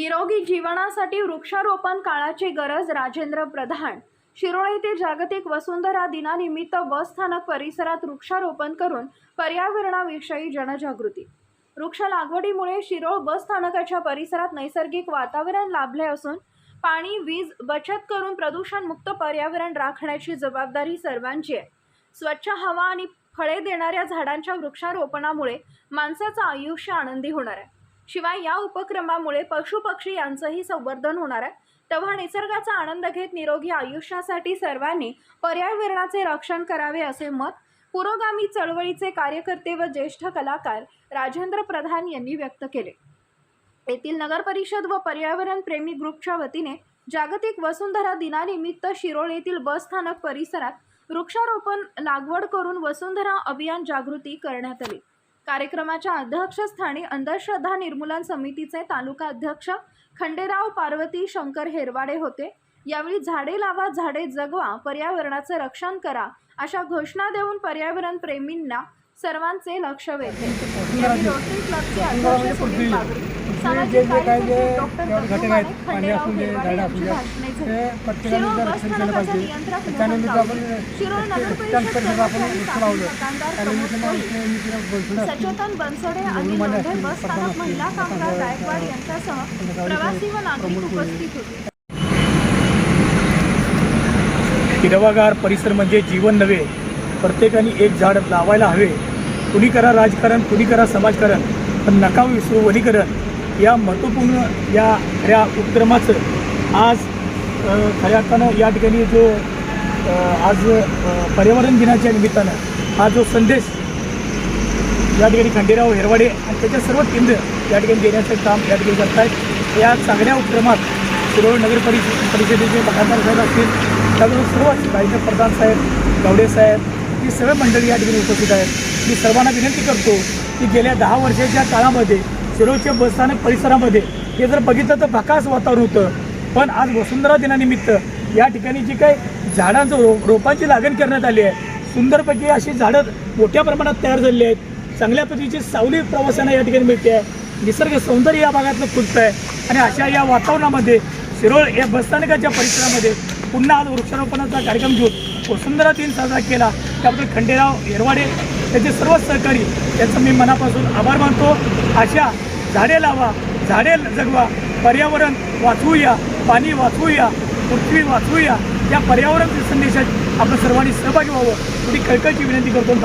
निरोगी जीवनासाठी वृक्षारोपण काळाची गरज राजेंद्र प्रधान. शिरोळ येथे जागतिक वसुंधरा दिनानिमित्त बस स्थानक परिसरात वृक्षारोपण करून पर्यावरणाविषयी जनजागृती. वृक्ष लागवडीमुळे शिरोळ बस स्थानकाच्या परिसरात नैसर्गिक वातावरण लाभले असून पाणी वीज बचत करून प्रदूषणमुक्त पर्यावरण राखण्याची जबाबदारी सर्वांची आहे. स्वच्छ हवा आणि फळे देणाऱ्या झाडांच्या वृक्षारोपणामुळे माणसाचं आयुष्य आनंदी होणार आहे. शिवाय या उपक्रमामुळे पशुपक्षी यांचंही संवर्धन होणार आहे. तेव्हा निसर्गाचा आनंद घेत निरोगी आयुष्यासाठी सर्वांनी पर्यावरणाचे रक्षण करावे असे मत पुरोगामी चळवळीचे कार्यकर्ते व ज्येष्ठ कलाकार राजेंद्र प्रधान यांनी व्यक्त केले. येथील नगर परिषद व पर्यावरण प्रेमी ग्रुपच्या वतीने जागतिक वसुंधरा दिनानिमित्त शिरोळ येथील बस स्थानक परिसरात वृक्षारोपण लागवड करून वसुंधरा अभियान जागृती करण्यात आली. कार्यक्रमाच्या अध्यक्षस्थानी अंधश्रद्धा निर्मूलन समितीचे तालुका अध्यक्ष खंडेराव पार्वती शंकर हेरवाडे होते. यावेळी झाडे लावा झाडे जगवा पर्यावरणाचे रक्षण करा अशा घोषणा देऊन पर्यावरण प्रेमींना सर्वांचे लक्ष वेधले. रोटरी क्लबचे अध्यक्ष सुनील सचेतन बनसोडे आणि लोंढे बस स्थानक महिला कामगार गायकवाड यांच्यासह प्रवासी व नागरिक उपस्थित होते. हिरवागार परिसर म्हणजे जीवन नव्हे. प्रत्येकाने एक झाड लावायला हवे. कुणी करा राजकारण कुणी करा समाजकारण. पण नका विसरू वनीकरण. या महत्त्वपूर्ण या खऱ्या उपक्रमाचं आज खऱ्या अर्थानं या ठिकाणी जो आज पर्यावरण दिनाच्या निमित्तानं हा जो संदेश या ठिकाणी खंडेराव हेरवाडे आणि त्याच्या सर्व केंद्र या ठिकाणी देण्याचं काम या ठिकाणी करत आहेत या चांगल्या उपक्रमात शिरोळ नगर परिषद परिषदेचे मकानदार साहेब असतील त्याबरोबर सर्वच राजेंद्र प्रधान साहेब गावडे साहेब ही सगळे मंडळी या ठिकाणी उपस्थित आहेत. मी सर्वांना विनंती करतो की गेल्या दहा वर्षाच्या काळामध्ये शिरोळच्या बसस्थानक परिसरामध्ये. हे जर बघितलं तर भकास वातावरण होतं. पण आज वसुंधरा दिनानिमित्त या ठिकाणी जी काही झाडांचं रो रोपांची लागण करण्यात आली आहे. सुंदरपैकी अशी झाडं मोठ्या प्रमाणात तयार झालेली आहेत. चांगल्या पद्धतीची सावली प्रवासांना या ठिकाणी मिळते आहे. निसर्ग सौंदर्य या भागातलं खुलतं आहे. आणि अशा या वातावरणामध्ये शिरोळ या बसस्थानकाच्या परिसरामध्ये पुन्हा आज वृक्षारोपणाचा कार्यक्रम घेऊन वसुंधरा दिन साजरा केला. त्याबद्दल खंडेराव येरवाडे त्याचे सर्व सहकारी त्यांचं मी मनापासून आभार मानतो. अशा झाडे लावा झाडे जगवा पर्यावरण वाचवूया पाणी वाचवूया पृथ्वी वाचवूया. या पर्यावरण संदेशात आपण सर्वांनी सहभागी व्हावं. ही कळकळची विनंती करतो. आणि